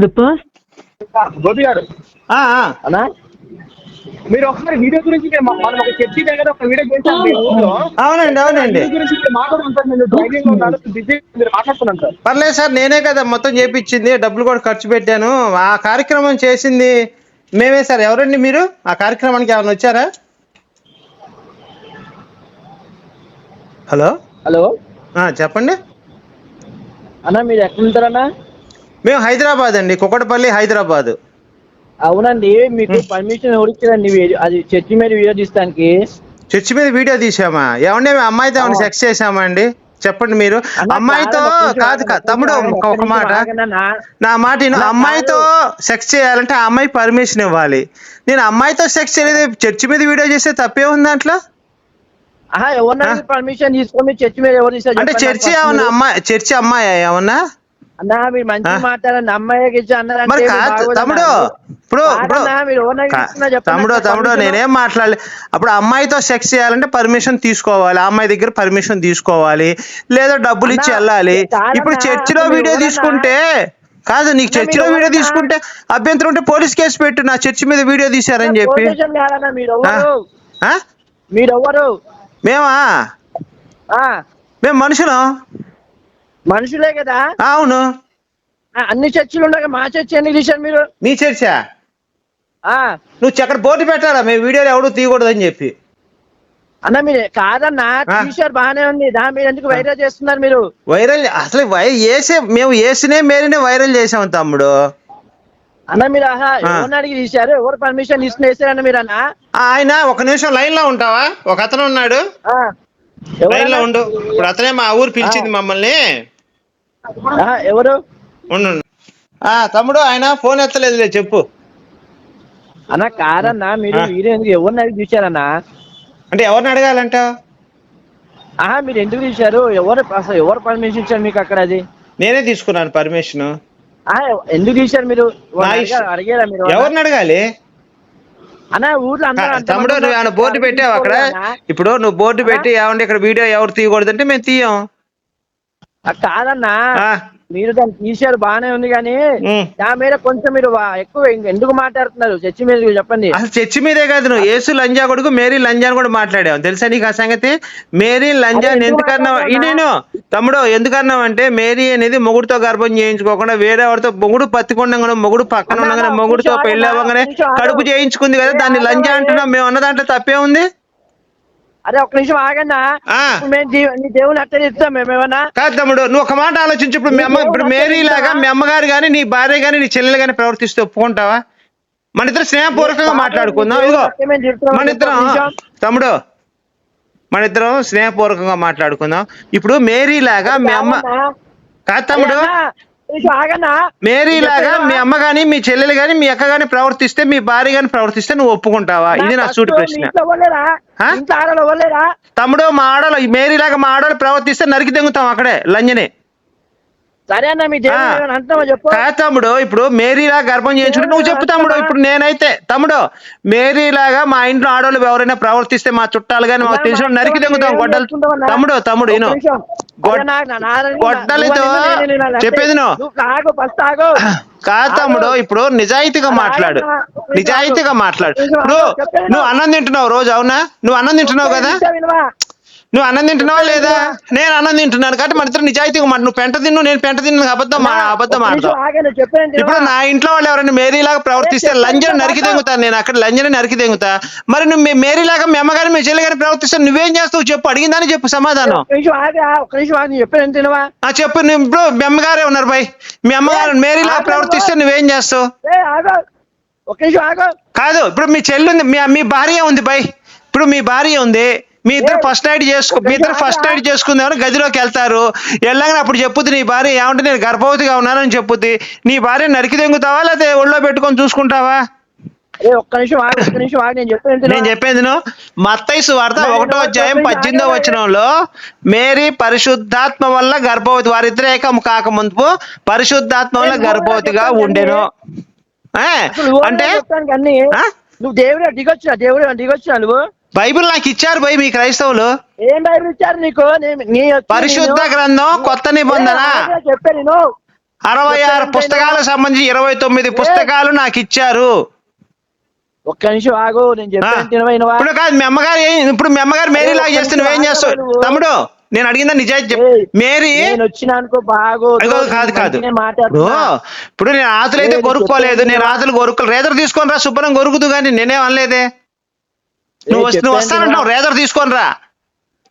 గోపి గారు. అన్నా? మీరు ఒకసారి వీడియో గురించి మేము- మనం ఒక చర్చి దగ్గర ఒక వీడియో చేశాం మీ ఊర్లో. అవునండి అవునండి. వీడియో గురించి మీరు నేను డ్రైవింగ్లో ఉన్నాను బిజీ మీరు మాట్లాడుతున్నాను సార్. పర్లేదు సార్ నేనే కదా మొత్తం చేపించింది డబ్బులు కూడా ఖర్చు పెట్టాను. ఆ కార్యక్రమం చేసింది మేమే సార్. ఎవరండి మీరు? ఆ కార్యక్రమానికి ఏమైనా వచ్చారా? హలో? హలో? ఆ, చెప్పండి. అన్న మీరు ఎక్కడ ఉంటారన్నా మేము హైదరాబాద్ అండి కుక్కటపల్లి హైదరాబాద్. అవునండి మీకు పర్మిషన్ ఎవరిచ్చారండి అది చర్చి మీద వీడియో తీస్తానికి? చర్చి మీద వీడియో తీసామా ఏమండి మేము అమ్మాయితో ఏమైనా సెక్స్ చేసామా అండి చెప్పండి మీరు. అమ్మాయితో కాదు కాదు తమ్ముడు ఒక- మాట. నా మాట అమ్మాయితో సెక్స్ చేయాలంటే ఆ అమ్మాయి పర్మిషన్ ఇవ్వాలి. నేను అమ్మాయితో సెక్స్ చేయలేదు. చర్చి మీద వీడియో చేస్తే తప్పే ఉంది దాంట్లో? పర్మిషన్ తీసుకొని చర్చి మీద ఎవరు అంటే చర్చి ఏమన్నా. అమ్మాయి చర్చి అమ్మాయి ఏమన్నా? అన్నా మీరు మంచి ఆ? మాట్లాడండి. అమ్మాయికి ఇచ్చి అన్నారంటే. తమ్ముడు ఇప్పుడు తమ్ముడు. నేనేం మాట్లాడలే. అప్పుడు అమ్మాయితో సెక్స్ చేయాలంటే పర్మిషన్ తీసుకోవాలి. అమ్మాయి దగ్గర పర్మిషన్ తీసుకోవాలి. లేదా డబ్బులు ఇచ్చి వెళ్ళాలి. ఇప్పుడు చర్చిలో వీడియో తీసుకుంటే కాదు నీకు చర్చిలో వీడియో తీసుకుంటే అభ్యంతరం ఉంటే పోలీస్ కేసు పెట్టు నా చర్చి మీద వీడియో తీశారని చెప్పి. పొజిషన్ కాదన్నా మీరు ఎవరు? ఆ? మీరు ఎవరు? మేమా? మేము మనుషులం. మనుషులే కదా? అవును. అన్ని చర్చిలు ఉండగా మా చర్చి ఎందుకు తీశారు మీరు? మీ చర్చా? ఆ. నువ్వు చక్కడ బోర్డు పెట్టాలా? మేము వీడియోలు ఎవడు తీయకూడదని చెప్పి. అన్న మీరు కాదన్నా. టీషర్ట్ బాగానే ఉంది. దా మీరు ఎందుకు వైరల్ చేస్తున్నారు మీరు? వైరల్ అసలు వేసే మేము వేసినే మేరినే వైరల్ చేసాం తమ్ముడు. అన్న మీరు ఆహా ఆ. ఎవరిని అడిగి తీశారు? ఎవరు పర్మిషన్ తీసుకుని వేసారన్న మీరు అన్న? ఆయన ఒక నిమిషం లైన్లో ఉంటావా? ఒక అతను ఉన్నాడు. లైన్లో? ఉండు. ఇప్పుడు అతనే మా ఊరు పిలిచింది మమ్మల్ని. ఎవరు? తమ్ముడు ఆయన ఫోన్ ఎత్తలేదులే చెప్పు. అన్న కాదన్నా మీరు. వీడియో ఎందుకు ఎవరిని అడిగి తీశారన్నా అంటే ఎవరిని అడగాలంట? ఆహా మీరు ఎందుకు తీశారు ఎవరు అసలు ఎవరు పర్మిషన్ ఇచ్చారు మీకు అక్కడ అది? నేనే తీసుకున్నాను పర్మిషన్ ఆ, ఎందుకు తీశారు మీరు. అడిగారా మీరు ఎవరిని అడగాలి? అన్న ఊర్లో తమ్ముడు నువ్వు. బోర్డు పెట్టావు అక్కడ. ఇప్పుడు నువ్వు బోర్డు పెట్టి ఏమంటే ఇక్కడ వీడియో ఎవరు తీయకూడదంటే మేము తీయం. కాదన్నా. మీరు దాన్ని తీశారు బాగానే ఉంది కానీ. దాని మీద కొంచెం మీరు ఎక్కువ ఎందుకు మాట్లాడుతున్నారు? చర్చి మీద చెప్పండి. అసలు చర్చి మీదే కాదు నువ్వు. యేసు లంజా కొడుకు మేరీ లంజా అని కూడా మాట్లాడావు. తెలుసా నీకు ఆ సంగతి? మేరీ లంజా అదే ఎందుకు ఎందుకన్నావు? ఈ మాట్లాడుతున్నా? నేను తమ్ముడు ఎందుకన్నావు అంటే మేరీ అనేది మొగుడుతో గర్భం చేయించుకోకుండా వేరే వాడితో మొగుడు పత్తికొండగానే మొగుడు పక్కన ఉండగానే మొగుడుతో ఆగన్నా, అవ్వగానే. కడుపు చేయించుకుంది కదా దాన్ని లంజా ఆగవే. అంటున్నావు. మేము అన్న దాంట్లో తప్పే ఉంది? అదే ఒక నిమిషం ఆగన్నా. మేము నీ దేవుని అట్ట ఇస్తాం మేమేమన్నా కాదు తమ్ముడు నువ్వు ఒక మాట ఆలోచించు. ఇప్పుడు మీ అమ్మ ఇప్పుడు మేరీ లాగా మీ అమ్మగారు కానీ నీ భార్య కానీ నీ చెల్లెలు కానీ ప్రవర్తిస్తే ఒప్పుకుంటావా? మన ఇద్దరు స్నేహపూర్వకంగా మాట్లాడుకుందాం. ఇదిగో మన ఇద్దరం తమ్ముడు మన ఇద్దరం స్నేహపూర్వకంగా మాట్లాడుకుందాం. ఇప్పుడు మేరీ లాగా మీ అమ్మ కాదు తమ్ముడు మేరీ లాగా మీ అమ్మ గాని మీ చెల్లెలు గాని మీ అక్క గాని ప్రవర్తిస్తే మీ భార్య గాని ప్రవర్తిస్తే నువ్వు ఒప్పుకుంటావా? ఇది నా సూటి ప్రశ్న. తమ్ముడు మా ఆడలు మేరీ లాగా మా ఆడలు ప్రవర్తిస్తే నరికి తెంగుతాం అక్కడే లంజనే. సరే అన్న మీ చెప్పు. తమ్ముడు ఇప్పుడు మేరీలా గర్భం చేయించుకుంటే నువ్వు చెప్పు తమ్ముడు ఇప్పుడు నేనైతే తమ్ముడు మేరీలాగా మా ఇంట్లో ఆడవాళ్ళు ఎవరైనా ప్రవర్తిస్తే మా చుట్టాలు కానీ మాకు తెలిసిన నరికి తెంగుతాం గొడ్డలు తమ్ముడు తమ్ముడు గొడ్- గొడ్డలితో చెప్పేది నువ్వు. ఆగు ఫస్ట్ ఆగు కాదు తమ్ముడు ఇప్పుడు నిజాయితీగా మాట్లాడు. నిజాయితీగా మాట్లాడు. నువ్వు నువ్వు అన్నం తింటున్నావు రోజు అవునా? నువ్వు అన్నం తింటున్నావు కదా? నువ్వు అన్నం తింటున్నావా లేదా? నేను అన్నం తింటున్నాను కాబట్టి మన ఇద్దరు నిజాయితీగా మాట నువ్వు పెంట తిన్ను నేను పెంట తిన్ను అబద్ధం మా- అబద్ధం చెప్పేది ఇప్పుడు? నా ఇంట్లో వాళ్ళు ఎవరైనా మేరీలాగా ప్రవర్తిస్తే లంజను నరికి. తెంగుతాను నేను అక్కడ లంజని నరికి తెంగుతా. మరి నువ్వు మీ- మేరీలాగా మీ అమ్మగారి మీ చెల్లి గారిని ప్రవర్తిస్తే నువ్వేం చేస్తావు చెప్పు అడిగిందని చెప్పు సమాధానం. ఆ చెప్పు నువ్వు ఇప్పుడు మీ అమ్మగారే ఉన్నారు బై. మీ అమ్మగారు మేరీలాగా. ప్రవర్తిస్తే నువ్వేం చేస్తావు? కాదు ఇప్పుడు మీ చెల్లి ఉంది మీ భార్య ఉంది బై. ఇప్పుడు మీ భార్య ఉంది. మీ ఇద్దరు ఫస్ట్ నైట్ చేసుకో మీ ఇద్దరు ఫస్ట్ నైట్ చేసుకుందామని గదిలోకి వెళ్తారు. వెళ్ళగానే అప్పుడు చెప్పుద్ది నీ భార్య ఏమంటే నేను గర్భవతిగా ఉన్నానని చెప్పుద్ది. నీ భార్య నరికి తెంగుతావా లేకపోతే ఒళ్ళో పెట్టుకొని చూసుకుంటావా? ఏ ఒక్క నిమిషం ఆగు ఒక్క నిమిషం ఆగి నేను చెప్పేది మత్తయి వార్త ఒకటో అధ్యాయం పద్దెనిమిదో. వచనంలో మేరీ పరిశుద్ధాత్మ వల్ల గర్భవతి వారిద్దరు ఏకం కాక ముందు పరిశుద్ధాత్మ వల్ల గర్భవతిగా ఉండెను. అంటే? నువ్వు దేవుడు దిగొచ్చిన దేవుడు దిగొచ్చిన నువ్వు. బైబిల్ నాకు ఇచ్చారు బై మీ క్రైస్తవులు. ఏం బైబిల్ ఇచ్చారు నీకు? పరిశుద్ధ గ్రంథం కొత్త నిబంధన. ఏ, ఆగే చెప్పే నేను అరవై ఆరు పుస్తకాలకు సంబంధించి ఇరవై తొమ్మిది పుస్తకాలు నాకు ఇచ్చారు. ఒక్క నిమిషం ఆగు నేను. చెప్పాను ఇప్పుడు కాదు మీ అమ్మగారు ఏం- ఇప్పుడు మీ అమ్మగారు మేరీ లాగా చేస్తే నువ్వేం చేస్తావు. తమ్ముడు నేను అడిగిందా నిజాయితీ మేరీ నేను వచ్చిన అనుకో బాగో కాదు కాదు. ఇప్పుడు నేను ఆతులు అయితే లేదు, కొరుక్కోలేదు నేను? ఆతులు కొరుక్కోలేదు. రేదర్ తీసుకొని రా శుభ్రం కొరుకుతూ కానీ నేనేం అనలేదే? నువ్వు నువ్వు వస్తానంటున్నావు? రేదర్ తీసుకొని రా.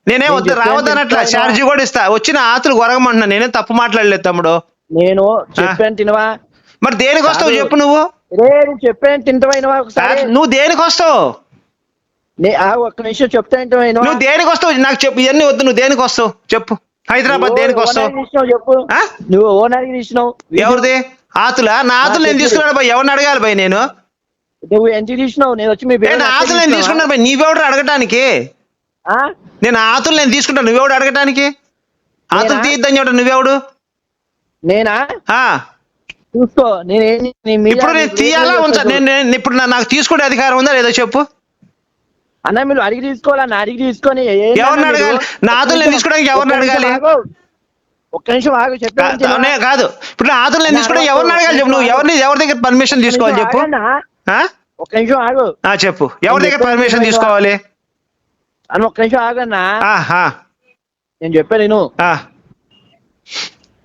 నేనేం వద్దు రావద్దనట్లా? ఛార్జీ కూడా ఇస్తా. వచ్చిన ఆతులు కొరగమంటున్నా నేనేం తప్పు మాట్లాడలేదు తమ్ముడు. నేను చెప్పాను తినవా? మరి దేనికి వస్తావు. చెప్పు నువ్వు? చెప్పాను తింటవైనవా ఒకసారి? నువ్వు దేనికి వస్తావు? నే- ఆ ఒక్క నిమిషం చెప్తా నువ్వు దేనికి వస్తావు? నాకు చెప్పు ఇవన్నీ వద్దు నువ్వు దేనికి వస్తావు? చెప్పు. హైదరాబాద్ దేనికి వస్తావు? చెప్పు? నువ్వు తీసినావు. ఎవరిది? ఆతులా? నా ఆతులు నేను చెప్పు. తీసుకున్నాను భయ్ ఎవరిని అడగాలి భయ్ నేను? నువ్వు ఎంత తీసినావు నేను వచ్చి మీ ఏ, పేరు నా అట్లే ఆతులు నేను తీసుకున్నావా? భయ్ నీవెవడు అడగటానికి ఆ? నేను ఆతులు నేను తీసుకుంటాను నువ్వెవడు అడగటానికి ఆతులు నేనా? తీద్దని చెప్పడం నువ్వెవడు నేనా ఆ చూసుకో నేనేం ఇప్పుడు నేను తీయాలా ఉంచా. నేను నేను ఇప్పుడు నాకు తీసుకునే అధికారం ఉందా లేదో చెప్పు అన్న మీరు అడిగి తీసుకోవాలా నా అడిగి తీసుకొని ఎవరిని? అడగాలి? నా ఆతులు నేను తీసుకోవడానికి ఎవరిని అడగాలి? ఒక్క నిమిషం ఆగు చెప్పాను కాదు ఇప్పుడు నా ఆతులు నేను తీసుకుంటే ఎవరిని అడగాలి చెప్పు నువ్వు ఎవరిని ఎవరి దగ్గర పర్మిషన్ తీసుకోవాలి చెప్పు? ఒక్క నిమిషం ఆగు. ఆ, చెప్పు. ఎవరి దగ్గర పర్మిషన్ తీసుకోవాలి? అని ఒక్క నిమిషం ఆగన్నా. నేను చెప్పాను నేను ఆ.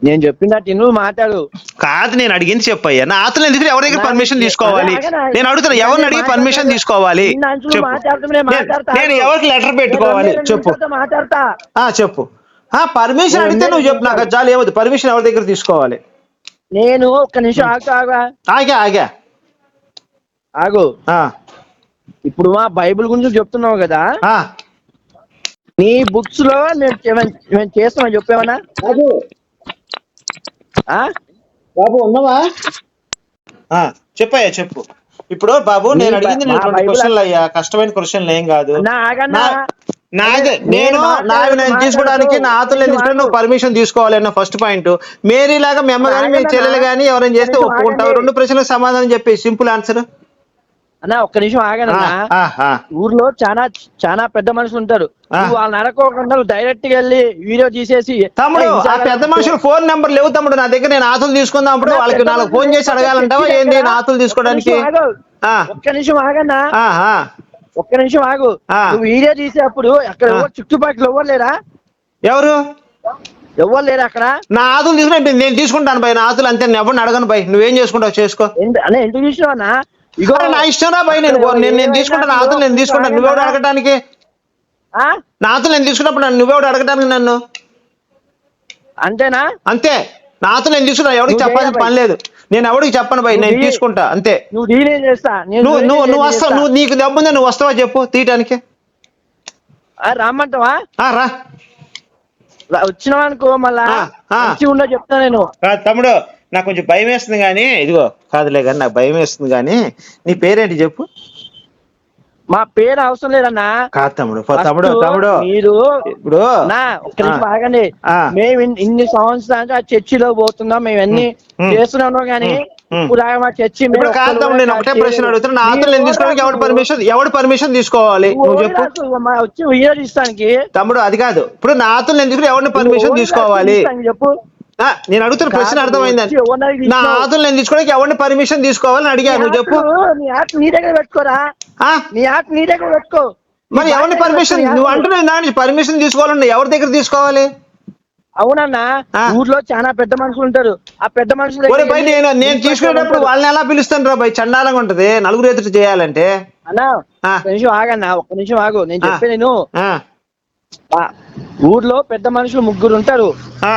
నేను చెప్పినట్టు నువ్వు మాట్లాడు. కాదు నేను అడిగింది చెప్పయ్యా. నా ఆతులు ఎందుకు ఎవరి దగ్గర పర్మిషన్ తీసుకోవాలి? నేను అడుగుతున్నా నేను ఎవరిని అడిగి. పర్మిషన్ తీసుకోవాలి? నేను ఎవరికి లెటర్ పెట్టుకోవాలి? చెప్పు. మాట్లాడతా? చెప్పు. ఆ పర్మిషన్ అడిగితే నువ్వు చెప్పు నాకు చాలు ఏమవుతుంది పర్మిషన్ ఎవరి దగ్గర తీసుకోవాలి? నేను ఒక్క నిమిషం ఆగు ఆగా. ఆగా ఆగా. ఆగు. ఆ, ఇప్పుడు మా బైబిల్ గురించి చెప్తున్నావు కదా? ఆ. నీ బుక్స్లో నేను చేస్తున్నా చెప్పేమన్నా ఆ? బాబు ఉన్నావా? ఆ, చెప్పయ్యా చెప్పు. ఇప్పుడు బాబు నేను అడిగింది క్వశ్చన్లు అయ్యా. కష్టమైన క్వశ్చన్లు ఏం కాదు. నాదే నేను నావి నేను. తీసుకోవడానికి నా ఆతులు నేను తీసుకుంటే నువ్వు పర్మిషన్ తీసుకోవాలి అన్న ఫస్ట్ పాయింట్ మేరీ లాగా మీ అమ్మ కానీ మీ. చెల్లెలు కానీ ఎవరైనా చేస్తే ఒప్పుకుంటావు. రెండు ప్రశ్నలకు సమాధానం చెప్పి సింపుల్ ఆన్సర్ అన్నా ఒక్క నిమిషం ఆగనన్నా. ఊర్లో చాలా చాలా పెద్ద మనుషులు ఉంటారు. ఆ. నువ్వు వాళ్ళని అడగకుండా డైరెక్ట్గా వెళ్ళి వీడియో తీసేసి తమ్ముడు "ఏయ్, ఆ ఇన్స్టాగ్రామ్ పెద్ద మనుషులు ఫోన్ నెంబర్ లేవు తమ్ముడు. నా దగ్గర నేను ఆతులు తీసుకుందాం అప్పుడు వాళ్ళకి నాలుగు ఫోన్ చేసి అడగాలంటావా? ఏంది దగ్గర నా ఆతులు తీసుకోవడానికి? ఒక్క నిమిషం ఆగన్నా. ఒక్క నిమిషం ఆగు. నువ్వు వీడియో తీసేటప్పుడు అక్కడ చుట్టుపక్కల ఎవరు లేరా? ఎవరు? ఎవరు లేరా అక్కడ? నా ఆతులు తీసుకుని నేను తీసుకుంటాను భయ్ నా ఆతులు అంతే నేను ఎవరిని అడగను భయ్ నువ్వేం చేసుకుంటావు చేసుకో. అన్న ఎందుకు అన్న? ఇగో నా ఇష్టం రా భయ్ నేను నేను నేను తీసుకుంటాను నా ఆతులు నేను తీసుకుంటాను నువ్వెవడు అడగటానికి? ఆ? నా ఆతులు నేను తీసుకున్నప్పుడు నన్ను నువ్వెవడు అడగటానికి నన్ను? అంతేనా? అంతే. నా ఆతులు నేను తీసుకున్నా ఎవరికి చెప్పాల్సిన పని లేదు. నేను ఎవరికి చెప్పను భయ్ నేను. తీసుకుంటా అంతే. నువ్వు నేనేం చేస్తా? నువ్వు నువ్వు నువ్వు వస్తావు. నువ్వు నీకు దెబ్బుందా నువ్వు వస్తావా చెప్పు తీయటానికి. ఆ, రమ్మంటావా? రా. రా- వచ్చినావు అనుకో మళ్ళా ఆ, ఆ. మంచిగా ఉండో చెప్తా నేను. తమ్ముడు. నాకు కొంచెం భయం వేస్తుంది కానీ ఇదిగో కాదులే కానీ నాకు భయం వేస్తుంది కానీ నీ పేరేంటి చెప్పు మా పేరు అవసరం లేదన్నా కాదు తమ్ముడు తమ్ముడు తమ్ముడు మీరు ఇప్పుడు ఆ. మేము ఇన్- ఇన్ని సంవత్సరాలు ఆ చర్చిలో పోతున్నాం మేము అన్ని. చేస్తున్నాము కానీ. ఇప్పుడు మా చర్చి ఇప్పుడు కాదు తమ్ముడు నేను ఒకటే. ప్రశ్న అడుగుతున్నా నా తీసుకోవడానికి ఎవడు. పర్మిషన్ ఎవడు పర్మిషన్ తీసుకోవాలి నువ్వు చెప్పు వచ్చి వీడియో తీస్తానికి తమ్ముడు అది కాదు ఇప్పుడు నా నేను తీసుకుని ఎవరిని పర్మిషన్ తీసుకోవాలి చెప్పు నేను అడుగుతున్న ప్రశ్న అర్థమైందని నా. ఆతులు నేను తీసుకోవడానికి ఎవరిని పర్మిషన్ తీసుకోవాలని అడిగాను నువ్వు చెప్పు. నీ నీ యాప్ నీ దగ్గర పెట్టుకోరా? ఆ? నీ యాప్ నీ దగ్గర పెట్టుకో. మరి ఎవరిని పర్మిషన్ నువ్వు అంటున్నావు నా నుంచి పర్మిషన్ తీసుకోవాలండి ఎవరి దగ్గర తీసుకోవాలి? అవునన్నా ఆ. ఊర్లో చాలా పెద్ద మనుషులు ఉంటారు. ఆ పెద్ద మనుషులు ఒరే నేను నేను తీసుకునేటప్పుడు. వాళ్ళని ఎలా పిలుస్తాను రా భయ్ చండాలంగా ఉంటది. నలుగురు ఎదురు చేయాలంటే. అన్నా ఆ. ఒక్క నిమిషం ఆగన్నా ఒక్క నిమిషం ఆగు. నేను ఆ. చెప్పే నేను. ఆ, ఆ, ఊర్లో పెద్ద మనుషులు ముగ్గురు ఉంటారు. ఆ.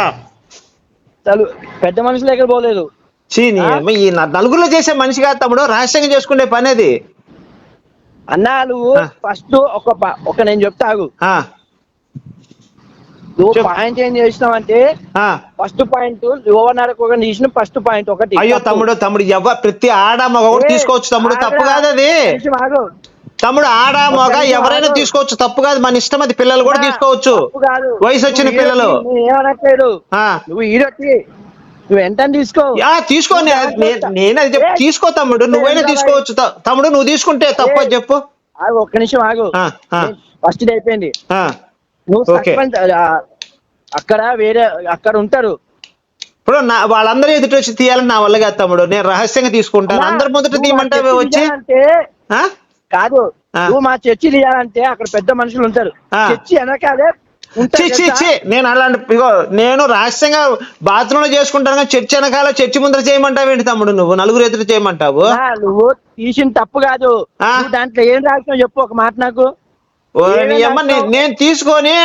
పెద్ద మనుషుల దగ్గర పోలేదు ఈ నలుగురిలో చేసే మనిషి కాదు తమ్ముడు రహస్యంగా చేసుకునే పని అది అన్నా నువ్వు. ఫస్ట్ ఒక ఒక నేను చెప్తా నువ్వు. పాయింట్ ఏం చేసినావంటే ఆ. ఫస్ట్ పాయింట్ యువనరకు ఒక తీసిన ఫస్ట్ పాయింట్ ఒకటి అయ్యో. తమ్ముడు తమ్ముడు ఎవ ప్రతి ఆడ మగ తీసుకోవచ్చు తమ్ముడు. తప్పు కాదు అది. తమ్ముడు ఆడ మగ ఎవరైనా. తీసుకోవచ్చు. తప్పు కాదు మన ఇష్టం అది పిల్లలు కూడా తీసుకోవచ్చు. వయసు వచ్చిన పిల్లలు. నువ్వు ఈడొచ్చి నువ్వు ఎంత తీసుకో. నేను అది చెప్పు తీసుకో తమ్ముడు నువ్వైనా తీసుకోవచ్చు. తమ్ముడు నువ్వు తీసుకుంటే తప్ప. చెప్పు. ఆగు ఒక్క నిమిషం ఆగు. ఫస్ట్ ఇది అయిపోయింది. నువ్వు. సర్పంచ్ అక్కడ వేరే అక్కడ ఉంటారు. ఇప్పుడు నా వాళ్ళందరూ ఎదుటి వచ్చి తీయాలని నా వల్ల కాదు తమ్ముడు. నేను రహస్యంగా తీసుకుంటాను. అందరి ముందట చర్చి వచ్చి? కాదు. నువ్వు మా చర్చి తీయాలంటే అక్కడ పెద్ద మనుషులు ఉంటారు. చర్చి వెనకాలే చి చి నేను అలాంటి ఇగో నేను రహస్యంగా బాత్రూంలో చేసుకుంటాను కానీ చర్చి వెనకాల చర్చి ముందర చేయమంటావు ఏంటి తమ్ముడు నువ్వు? నలుగురు ఎదురు చేయమంటావు? నువ్వు తీసిన తప్పు కాదు. దాంట్లో ఏం రాసినావు చెప్పు ఒక మాట నాకు? నేను తీసుకొని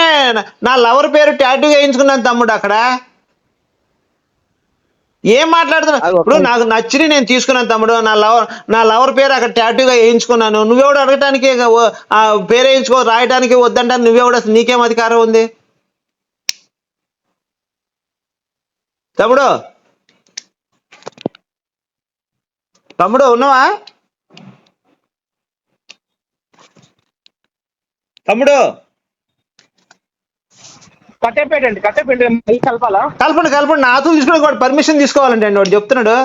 నా లవర్ పేరు టాటూ వేయించుకున్నాను తమ్ముడు అక్కడ. ఏం మాట్లాడుతున్నా అది ఒక ఇప్పుడు నాకు నచ్చి నేను తీసుకున్నాను తమ్ముడు. నా లవర్ నా లవర్ పేరు అక్కడ టాటూగా వేయించుకున్నాను. నువ్వెవడు అడగటానికి పేరు వేయించుకో రాయడానికి వద్దంటే నువ్వెవడు? నీకేం అధికారం ఉంది? తమ్ముడు. తమ్ముడు ఉన్నావా? తమ్ముడు. కట్టెపేటండి కట్టెపేట కలపాలా? కలపండి కలపండి. నాతో తీసుకుని వాడు పర్మిషన్ తీసుకోవాలంటే అండి వాడు చెప్తున్నాడు.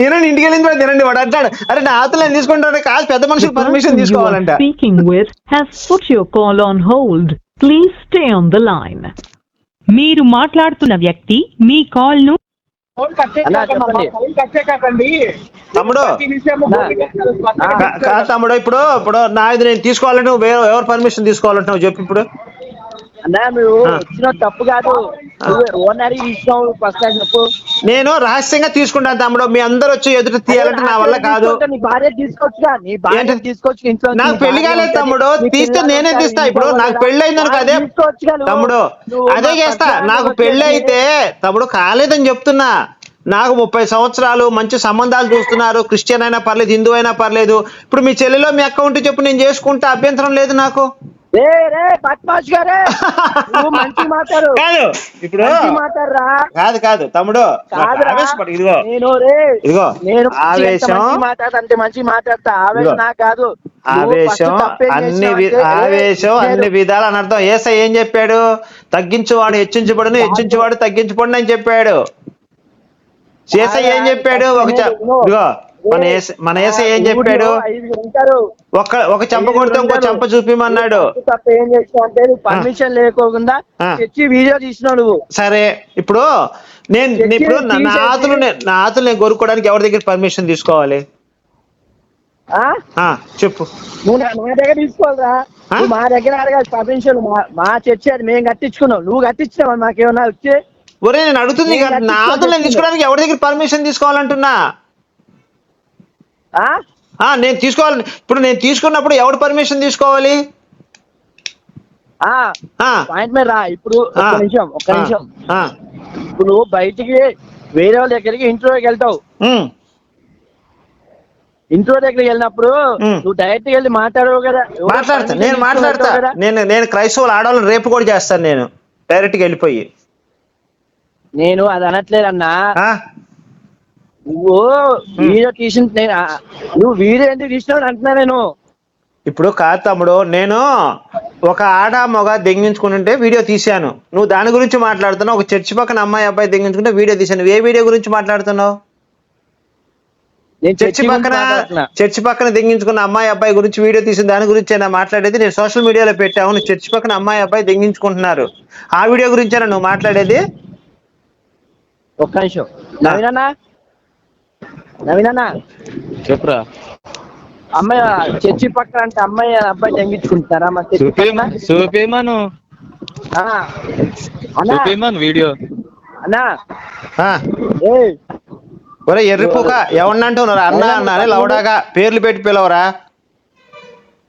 వినండి ఇంటికి వెళ్ళిన తర్వాత తినండి వాడు అంటాడు. అరే నా ఆతులు నేను తీసుకుంటాను కాదు పెద్ద మనుషులు పర్మిషన్ తీసుకోవాలంట. speaking with has put your call on hold. Please stay on the line. మీరు మాట్లాడుతున్న వ్యక్తి మీ కాల్ను తమ్ముడు. కాదు తమ్ముడు ఇప్పుడు ఇప్పుడు నా ఇది నేను తీసుకోవాలంటే నువ్వు వేరే ఎవరు పర్మిషన్ తీసుకోవాలంటే నువ్వు చెప్పు ఇప్పుడు. అన్నా నువ్వు తప్పు కాదు. ఓనర్ ఫస్ట్ చెప్పు. నేను రహస్యంగా తీసుకుంటాను తమ్ముడు. మీ అందరు వచ్చి ఎదురు తీయాలంటే నా వల్ల కాదు. నీ భార్య తీసుకోవచ్చుగా నీ భార్య ఇంట్లో నాకు పెళ్ళి కాలేదు తమ్ముడు. తీస్తే నేనే తీస్తా. ఇప్పుడు నాకు. పెళ్ళి అయిందనుకో అదే. తమ్ముడు. అదే చేస్తా. నాకు పెళ్ళి అయితే తమ్ముడు కాలేదని చెప్తున్నా. నాకు ముప్పై సంవత్సరాలు మంచి సంబంధాలు చూస్తున్నారు. క్రిస్టియన్ అయినా పర్లేదు హిందూ అయినా పర్లేదు. ఇప్పుడు మీ చెల్లెలో మీ అకౌంట్ చెప్పు నేను చేసుకుంటా అభ్యంతరం లేదు నాకు. కాదు ఇప్పుడు కాదు కాదు తమ్ముడు. ఇదిగో. ఇదిగో నేను ఆవేశం. మాట్లాడతా అంటే మంచి మాట్లాడతా. ఆవేశం. నాకు కాదు. ఆవేశం అన్ని ఆవేశం నేను- అన్ని విధాలు అని అర్థం. ఏసై ఏం చెప్పాడు? తగ్గించువాడు హెచ్చించబడును హెచ్చించువాడు తగ్గించబడును అని చెప్పాడు. ఏసై ఏం చెప్పాడు? ఒక ఇదిగో. మన ఏస- మన ఏసై ఏం చెప్పాడు? ఒక ఒక చెంప కొడితే ఇంకో చెంప చూపిమన్నాడు. తప్ప ఏం నువ్వు పర్మిషన్ లేకోకుండా. తెచ్చి వీడియో తీసినావు నువ్వు. సరే ఇప్పుడు నేను ఇప్పుడు నా ఆతులు నే- ఆతులు నేను కొనుక్కోవడానికి ఎవరి దగ్గర పర్మిషన్ తీసుకోవాలి? చెప్పు. నువ్వు మా దగ్గర తీసుకోవాలిరా. మా దగ్గర అడగాలి పర్మిషన్ మా- చర్చి అది మేము కట్టించుకున్నాం. నువ్వు కట్టించినావా మాకేమన్నా వచ్చి? ఒరే నేను అడుగుతుంది నా ఆతులు తీసుకోవడానికి ఎవరి దగ్గర పర్మిషన్ తీసుకోవాలంటున్నా? నేను తీసుకోవాలి. ఇప్పుడు నేను తీసుకున్నప్పుడు ఎవరు పర్మిషన్ తీసుకోవాలి? ఆ. ఆ. పాయింట్ మీద రా ఇప్పుడు ఒక్క నిమిషం ఒక్క నిమిషం. ఆ, ఇప్పుడు నువ్వు బయటికి వేరే వాళ్ళ దగ్గరికి ఇంట్లోకి వెళ్తావు. ఇంట్లో దగ్గరికి వెళ్ళినప్పుడు. నువ్వు డైరెక్ట్ వెళ్ళి మాట్లాడవు కదా. మాట్లాడతా. నేను మాట్లాడతా. నేను నేను క్రైస్తవులు ఆడవాళ్ళని రేపు కూడా చేస్తాను నేను. డైరెక్ట్గా వెళ్ళిపోయి. నేను అది అనట్లేదన్నా. నువ్వు వీడియో తీసిన నేను నువ్వు వీడియో ఎందుకు తీసినావు అంటున్నా నేను. ఇప్పుడు కాదు తమ్ముడు నేను ఒక ఆడ మగ దెంగించుకుంటుంటే వీడియో తీశాను. నువ్వు దాని గురించి మాట్లాడుతున్నావు ఒక చర్చి పక్కన అమ్మాయి అబ్బాయి దెంగించుకుంటే వీడియో తీశాను. నువ్వు ఏ వీడియో గురించి మాట్లాడుతున్నావు? నేను చర్చి పక్కన. చర్చి పక్కన దెంగించుకున్న అమ్మాయి అబ్బాయి గురించి వీడియో తీసిన దాని గురించి నా మాట్లాడేది నేను సోషల్ మీడియాలో పెట్టావు. నువ్వు చర్చి పక్కన అమ్మాయి అబ్బాయి దెంగించుకుంటున్నారు. ఆ వీడియో గురించేనా నువ్వు మాట్లాడేది? ఒక్క నిమిషం. నవీనన్నా చెప్పురా. అమ్మాయి చర్చి పక్కన అంటే అమ్మాయి అబ్బాయి తెంగించుకుంటారా? చూపేమను చూపేమను ఆ. అన్నా. చూపేమను వీడియో. అన్నా. ఆ, ఏయ్. ఒరే ఎర్రిపోక. ఎవరినంటున్నారు అన్న అన్నానే లౌడాగా. పేర్లు పెట్టి పిలవరా?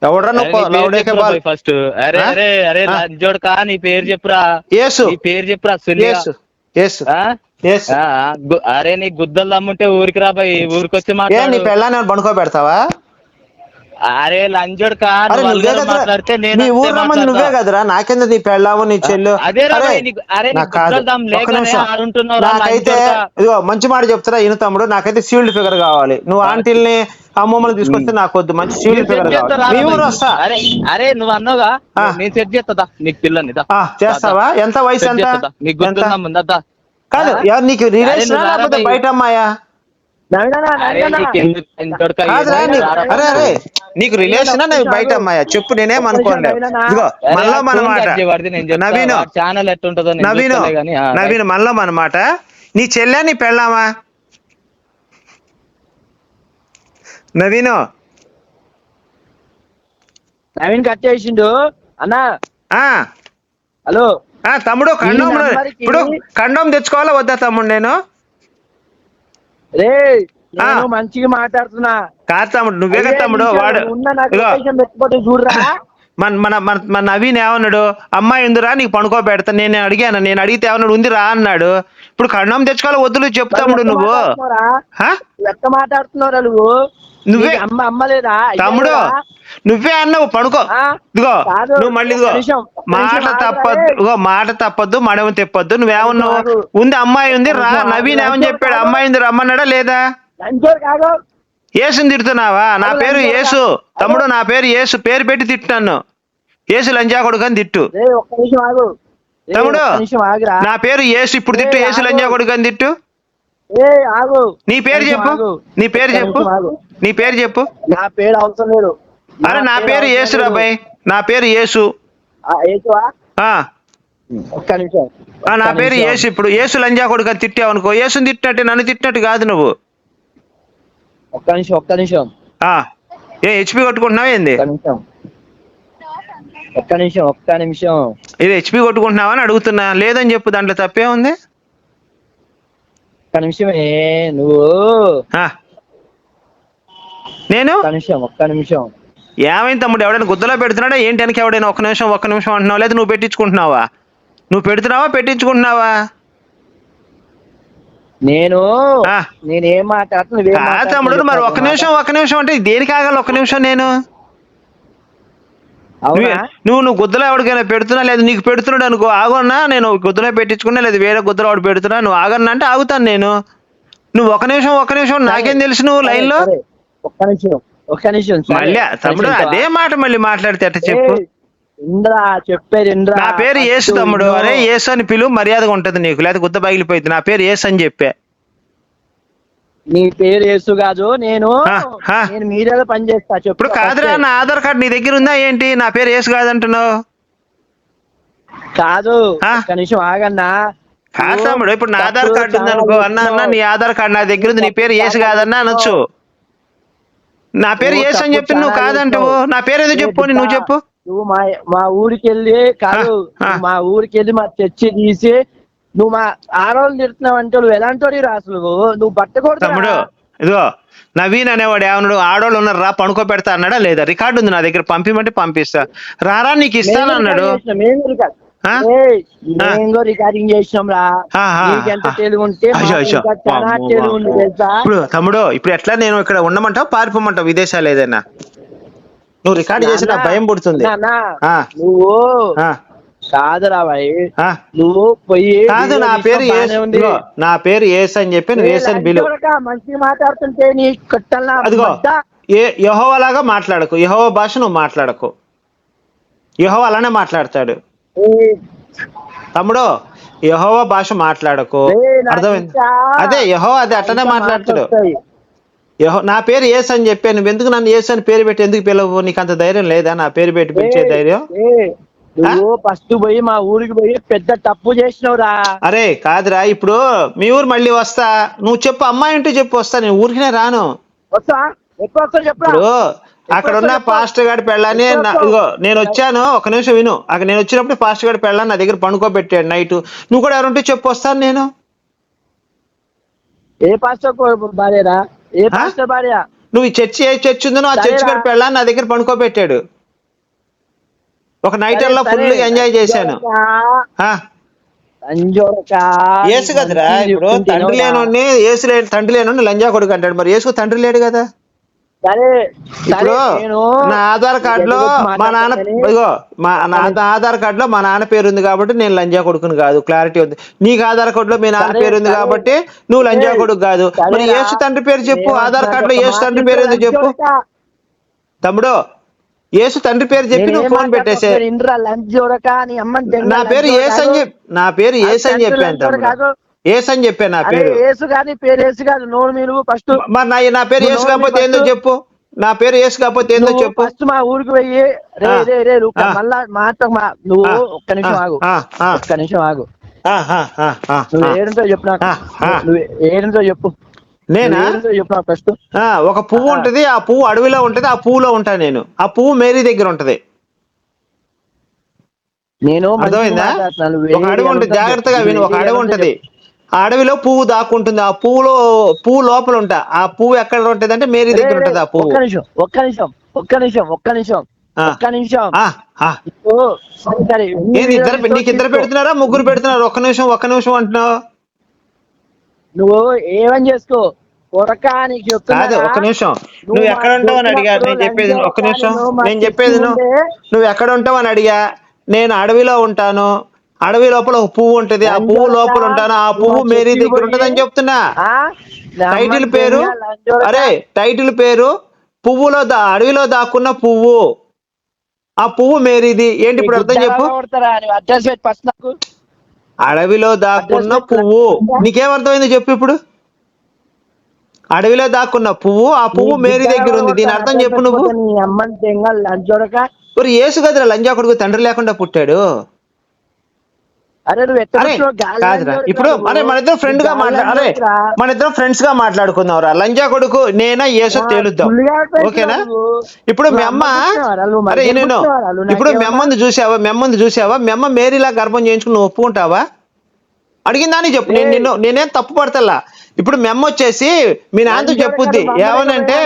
ఎవడరా నువ్వు లౌడేకే బాల్. ఫస్ట్ అరే? అరే అరే? లంజోడ్ కా నీ పేరు చెప్పురా. యేసు. నీ పేరు చెప్పురా సుల్లిగా. యేసు. యేసు. అరే నీ గుద్దలు దమ్ముంటే ఊరికి రా బాయ్ ఊరికొచ్చి ఏ నీ మాట్లాడు పెళ్ళాన్ని పడుకో పెడతావా? అరే లంజోడ్ మాట్లాడితే నేను నీ ఊరు రమ్మని నువ్వే. కదరా. నాకెంద నీ పెళ్ళాము నీ చెల్లు? నాకైతే. ఇదిగో మంచి మాట చెప్తారా ఈయన తమ్ముడు. నాకైతే సీల్డ్ ఫిగర్ కావాలి. నువ్వు ఆంటీల్ని అమ్మమ్మని తీసుకొస్తే నాకు వద్దు మంచి సీల్డ్ ఫిగర్ కావాలి. ఊరు. వస్తా. అరే అరే నువ్వు అన్నావుగా. నేను సెట్ చేస్తా నీకు పిల్లని చేస్తావా? ఎంత వయసు ఎంత. నీకు? గుర్తుందా ముందా కాదు? ఎవరు నీకు రిలేషన్ లేకపోతే. బయట అమ్మాయా? అరే? అరే నీకు రిలేషన్ నేను బయట అమ్మాయ? చెప్పు నేనేం అనుకోలే ఇదిగో మనలో మన మాట నవీను. ఛానల్ ఎట్టుంటుందో నవీను. నవీన్ మనలో మన మాట నీ చెల్లె నీ పెళ్ళామా? నవీను. నవీన్ కట్ చేసిండు. అన్నా. ఆ. హలో. తమ్ముడు కండం ఈ నంబర్కి- ఇప్పుడు కండం తెచ్చుకోవాలా వద్దా తమ్ముడు నేను? రే. నేను మంచిగా మాట్లాడుతున్నా. కాదు తమ్ముడు నువ్వే తమ్ముడు వాడు. చూడరా? మన మన మన మన నవీన్ ఏమన్నాడు? అమ్మాయి ఉందిరా నీకు పనుకో పెడతా. నేను అడిగాను నేను అడిగితే ఏమన్నాడు? ఉంది రా అన్నాడు. ఇప్పుడు కండం తెచ్చుకోవాలి వద్దులు ఎట్ట నువ్వు. మాట్లాడుతున్నావురా? ఎట్ట మాట్లాడుతున్నారా నువ్వు? నువ్వే- అమ్మ అమ్మలేదా అయ్యా తమ్ముడు లేదా? నువ్వే అన్నావు పడుకో? ఇదిగో నువ్వు మళ్ళీ ఇదిగో. మాట తప్పద్దు. ఇగో మాట తప్పద్దు. మడమ తెప్పొద్దు నువ్వేమన్నావు. ఉంది అమ్మాయి ఉంది రా. నవీన్ ఏమని చెప్పాడు. అమ్మాయి ఉంది రమ్మన్నాడా లేదా? యేసుని తిడుతున్నావా? నా పేరు? యేసు తమ్ముడు నా పేరు యేసు పేరు పెట్టి తిట్టాను యేసు లంజా కొడుకు అని తిట్టు. తమ్ముడు నా పేరు యేసు ఇప్పుడు తిట్టు. ఆగు. లంజా కొడుకు అని తిట్టు నీ పేరు చెప్పు. నీ పేరు చెప్పు. నీ పేరు చెప్పు. నా పేరు అవసరం లేదు. అరే నా పేరు యేసు. రాబాయ్ నా పేరు యేసు. ఒక్క నిమిషం. ఆ, నా పేరు. యేసు ఇప్పుడు. యేసు లంజా కొడుకు అని తిట్టావు అనుకో. యేసుని తిట్టినట్టు నన్ను తిట్టినట్టు కాదు నువ్వు. ఒక్క నిమిషం ఒక్క నిమిషం. ఆ. ఏ హెచ్పి కొట్టుకుంటున్నావా ఏంది? ఒక్క నిమిషం. ఒక్క నిమిషం ఇది హెచ్పి కొట్టుకుంటున్నావా అని అడుగుతున్నా. లేదని చెప్పు దాంట్లో తప్పే ఉంది ఒక్క నిమిషమే నువ్వు. నేను? ఒక్క నిమిషం ఒక్క నిమిషం. ఏమైంది తమ్ముడు? ఎవడైనా గుద్దలో పెడుతున్నాడా? ఏంటి వెనక ఎవడైనా ఒక్క నిమిషం ఒక్క నిమిషం అంటున్నావా? లేదా నువ్వు పెట్టించుకుంటున్నావా? నువ్వు పెడుతున్నావా పెట్టించుకుంటున్నావా? నేను ఆ. నేనేం మాట్లాడుతున్నా నువ్వేం కాదు తమ్ముడు మరి ఒక్క నిమిషం ఒక్క నిమిషం అంటే దేనికి ఆగాలి ఒక్క నిమిషం నేను? నువ్వే- అవునా? నువ్వు నువ్వు గుద్దలో ఎవరికైనా పెడుతున్నా? లేదా నీకు పెడుతున్నాడు అనుకో ఆగన్నా నేను గుద్దలో పెట్టించుకున్నా లేదా వేరే గుద్దలో వాడు పెడుతున్నా నువ్వు ఆగన్నా అంటే ఆగుతాను నేను. నువ్వు ఒక నిమిషం ఒక్క నిమిషం నాకేం తెలుసు నువ్వు సరే, లైన్లో సరే. ఒక్క నిమిషం ఒక్క నిమిషం. మళ్ళీ తమ్ముడు అదే మాట మళ్ళీ మాట్లాడితే ఎట్ట చెప్పు? ఇంద్రా చెప్పేది ఇంద్రా నా పేరు యేసు తమ్ముడు. అరే యేసు అని పిలువు మర్యాదగా ఉంటది నీకు. లేదా గుద్ద పగిలిపోయింది నా పేరు యేసు అని చెప్పా. నీ పేరు యేసు కాదు నేను. నేను మీరేదో పని చేస్తా చెప్పు ఇప్పుడు కాదురా నా ఆధార్ కార్డు నీ దగ్గర ఉందా ఏంటి? నా పేరు యేసు కాదంటున్నావు. కాదు నిమిషం ఆగన్నా. కాదు తమ్ముడు ఇప్పుడు నా ఆధార్ కార్డు ఉంది అనుకో అన్న అన్న. నీ ఆధార్ కార్డు నా దగ్గర ఉంది నీ పేరు యేసు కాదన్నా అనొచ్చు. నా పేరు యేసు అని చెప్తే నువ్వు కాదంటావు. నా పేరు ఏదో చెప్పు నువ్వు చెప్పు. నువ్వు మా మా ఊరికి వెళ్ళి కాదు మా ఊరికి వెళ్ళి మా చర్చి తీసి నువ్వు మా ఆడవాళ్ళు తిడుతున్నావు అంటే నువ్వు ఎలాంటి రా అసలు? నువ్వు బట్ట తమ్ముడు ఇదిగో నవీన్ అనేవాడు ఏమన్నాడు? ఆడోళ్ళు ఉన్నారు రా పనుకో పెడతా అన్నాడా లేదా? రికార్డు ఉంది నా దగ్గర పంపిమంటే పంపిస్తా. రారా నీకు ఇస్తాను అన్నాడు. మేము రికార్డింగ్ చేసినాం రా ఆ, ఆ, నీకెంత ఆ. తెలివి ఉంటే అయ్యో, మాకు అయ్యో. ఇంకా చాలా వామ్మో, తెలివి ఉంది వామ్మో. తెలుసా ఇప్పుడు తమ్ముడు ఇప్పుడు ఎట్లా నేను ఇక్కడ ఉండమంటావు పారిపోమంటావు విదేశాలు ఏదైనా నువ్వు రికార్డు చేసి నాకు భయం పుడుతుంది. నువ్వు ఆ, కాదురా భాయ్. నువ్వు పోయి కాదు నా పేరు నా పేరు యేసు అని చెప్పి నువ్వు ఏ యేసు అని లంచోడక, మంచిగా మాట్లాడుతుంటే నీ కట్టల్లా అదిగో. ఏ యహోవలాగా మాట్లాడకు యహోవ భాష నువ్వు మాట్లాడకు యహోవ అలానే మాట్లాడతాడు తమ్ముడు యహోవ భాష మాట్లాడకు. అర్థమైంది? అదే యహోవ అదే అట్లనే మాట్లాడతాడు. యహో నా పేరు యేసు అని చెప్పాను నువ్వు ఎందుకు నన్ను యేసు అని పేరు పెట్టి ఎందుకు పిలవు నీకు అంత ధైర్యం లేదా? నా పేరు పెట్టి పిలిచే ధైర్యం? నువ్వు ఫస్ట్ పోయి మా ఊరికి పోయి పెద్ద తప్పు చేసినావురా. అరే కాదురా ఇప్పుడు మీ ఊరు మళ్ళీ వస్తా. నువ్వు చెప్పు అమ్మాయి ఉంటే చెప్పు వస్తా. నేను ఊరికినే రాను. వస్తా? ఇప్పుడు అక్కడ ఉన్న. పాస్టర్ గారి పెళ్ళని. ఇదిగో నేను వచ్చాను ఒక నిమిషం విను. అక్కడ నేను వచ్చినప్పుడు పాస్టర్ గారి పెళ్ళని నా దగ్గర పండుకోబెట్టాడు నైట్. నువ్వు కూడా ఎవరుంటే చెప్పు వస్తాను నేను. ఏ పాస్టర్ భార్యరా? ఏ పాస్టర్ భార్య? నువ్వు ఈ చర్చి ఏ చర్చి ఉందో ఆ చర్చి. గారి పెళ్ళని నా దగ్గర పండుకోబెట్టాడు. ఒక నైట్ సరే, లో సరే. ఫుల్ ఎంజాయ్ చేశాను. యేసు కదరా ఇప్పుడు తండ్రి? లేనోడిని యేసు లేని తండ్రి లేనోడిని లంజా కొడుకు అంటాడు. మరి యేసు తండ్రి లేడు కదా? ఇప్పుడు నా ఆధార్ కార్డ్లో ఎదురు మా నాన్న ఇదిగో మా నా ఆధార్ కార్డ్లో మా నాన్న పేరు ఉంది కాబట్టి నేను లంజా కొడుకుని కాదు క్లారిటీ ఉంది నీకు ఆధార్ కార్డ్లో మీ నాన్న పేరు ఉంది. కాబట్టి నువ్వు లంజా కొడుకు కాదు మరి. యేసు తండ్రి పేరు చెప్పు ఆధార్ కార్డ్లో ఒక యేసు తండ్రి పేరు ఎందుకు చెప్పు. తమ్ముడు యేసు తండ్రి పేరు చెప్పి నువ్వు ఫోన్ పెట్టేసే నీ పేరు కాదు. చెప్పి నా పేరు అది చెప్పాను తమ్ముడు. ఏసు అని చెప్పాను నా పేరు. ఏసు కాదు నీ పేరు ఏసు కాదు. నోడు మీరు ఫస్ట్. మరి నా నా పేరు ఏసు కాకపోతే ఏందో చెప్పు. నా పేరు ఏసు కాకపోతే ఏందో చెప్పు. ఫస్ట్ మా ఊరికి పోయి రే. రే రే. మళ్ళా మాట నువ్వు. ఒక్క నిమిషం ఆగు. ఒక్క నిమిషం ఆగు. నువ్వు. ఏడుంటో చెప్పు నాకు. నువ్వు ఏడుంటో చెప్పు. నేనా? చెప్పు ఫస్ట్. ఒక పువ్వు ఉంటది ఆ పువ్వు అడవిలో ఉంటది ఆ పువ్వులో ఉంటా నేను. ఆ పువ్వు మేరీ దగ్గర ఉంటది. నేను అర్థమైందా? ఒక అడవి ఉంటుంది జాగ్రత్తగా చెప్పు. విను ఒక అడవి ఉంటది. అడవిలో పువ్వు దాక్కుంటుంది. ఆ పువ్వులో పువ్వు లోపల ఉంటా. ఆ పువ్వు ఎక్కడ ఉంటది అంటే మేరీ. దగ్గర ఉంటది ఆ పువ్వు. ఒక్క నిమిషం ఒక్క నిమిషం ఒక్క నిమిషం ఒక్క నిమిషం. ఒక్క నిమిషం. ఏంది ఇద్దరు నీకు ఇద్దరు పెడుతున్నారా ముగ్గురు పెడుతున్నారు? ఒక్క నిమిషం ఒక్క నిమిషం అంటున్నావు? నువ్వు ఏమని చేసుకో? కొరక నీకు చెప్తున్నా కాదు ఒక్క నిమిషం. నువ్వు ఎక్కడ ఉంటావు అని అడిగా. నేను చెప్పేది. ఒక్క నిమిషం. నేను చెప్పేది. నువ్వు ఎక్కడ ఉంటావు అని అడిగా. నేను అడవిలో ఉంటాను. అడవి లోపల ఒక పువ్వు ఉంటది. ఆ పువ్వు లోపల ఉంటాను? ఆ పువ్వు మేరీ దగ్గర ఉంటది అని చెప్తున్నా. టైటిల్ పేరు? అరే టైటిల్ పేరు? పువ్వులో దా అడవిలో దాక్కున్న పువ్వు. ఆ పువ్వు మేరీది. ఏంటి ఇప్పుడు అర్థం చెప్పు? అడవిలో దాక్కున్న పువ్వు. నీకేం. అర్థమైంది చెప్పు ఇప్పుడు? అడవిలో దాక్కున్న పువ్వు ఆ పువ్వు మేరీ దగ్గర ఉంది. దీని అర్థం చెప్పు నువ్వు. యేసు గదిరా లంజా కొడుకు తండ్రి లేకుండా పుట్టాడు. అరే నువ్వు కాదురా. ఇప్పుడు. అరే మన ఇద్దరం ఫ్రెండ్గా గాలి మాట్లా అరే. మన ఇద్దరం ఫ్రెండ్స్గా మాట్లాడుకుందాం రా లంజా కొడుకు నేనా యేసో ఆ, తేలుద్దాం. ఓకేనా. ఇప్పుడు మీ అమ్మ అరే నేను ఇప్పుడు మీ? అమ్మని చూసావా? మీ అమ్మని చూసావా? మీ అమ్మ మేరీలా గర్భం చేయించుకుని నువ్వు ఒప్పుకుంటావా? అడిగిందని చెప్పు. నేను నిన్ను నేనేం తప్పు పడతలా? ఇప్పుడు మెమ్మ వచ్చేసి మీ నాన్నతో చెప్పుద్ది. ఏమనంటే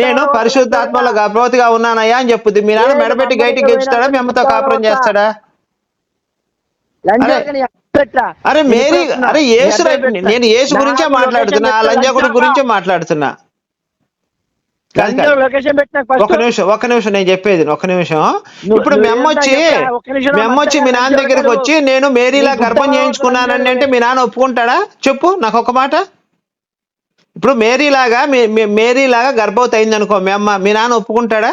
నేను? పరిశుద్ధాత్మలో గర్భవతిగా ఉన్నానయ్యా అని చెప్పుద్ది. మీ నాన్న మెడబెట్టి గైటికి గెలుస్తాడా మీ అమ్మతో పోయినా కాపురం? చేస్తాడా లంచోడక నీ అమ్మ పెట్టరా? అరే మేరీ. అరే యేసు? నేను యేసు గురించే మాట్లాడుతున్నా లంజా పెట్టరా? గురించే మాట్లాడుతున్నా. ఒక్క నిమిషం ఒక్క నిమిషం నేను చెప్పేది ఒక్క నిమిషం. ఇప్పుడు మీ నువ్వు అమ్మ వచ్చి ఏంటో చెప్తా, ఒక్క నిమిషం మీ అమ్మ వచ్చి మీ నాన్న దగ్గరికి వచ్చి నేను మేరీలా గర్భం గుర్తు చేయించుకున్నానని అంటే మీ నాన్న ఒప్పుకుంటాడా? చెప్పు నాకు ఒక మాట. ఇప్పుడు మేరీలాగా మేరీలాగా గర్భవతి అయింది అనుకో మీ అమ్మ మీ నాన్న ఒప్పుకుంటాడా?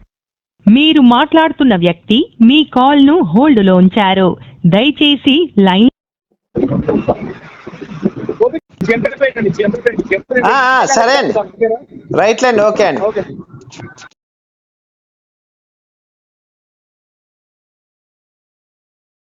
మీరు మాట్లాడుతున్న వ్యక్తి మీ కాల్ను హోల్డ్లో ఉంచారు. దయచేసి లైన్ సరే అండి. రైట్ లేండి ఓకే అండి. ఓకే.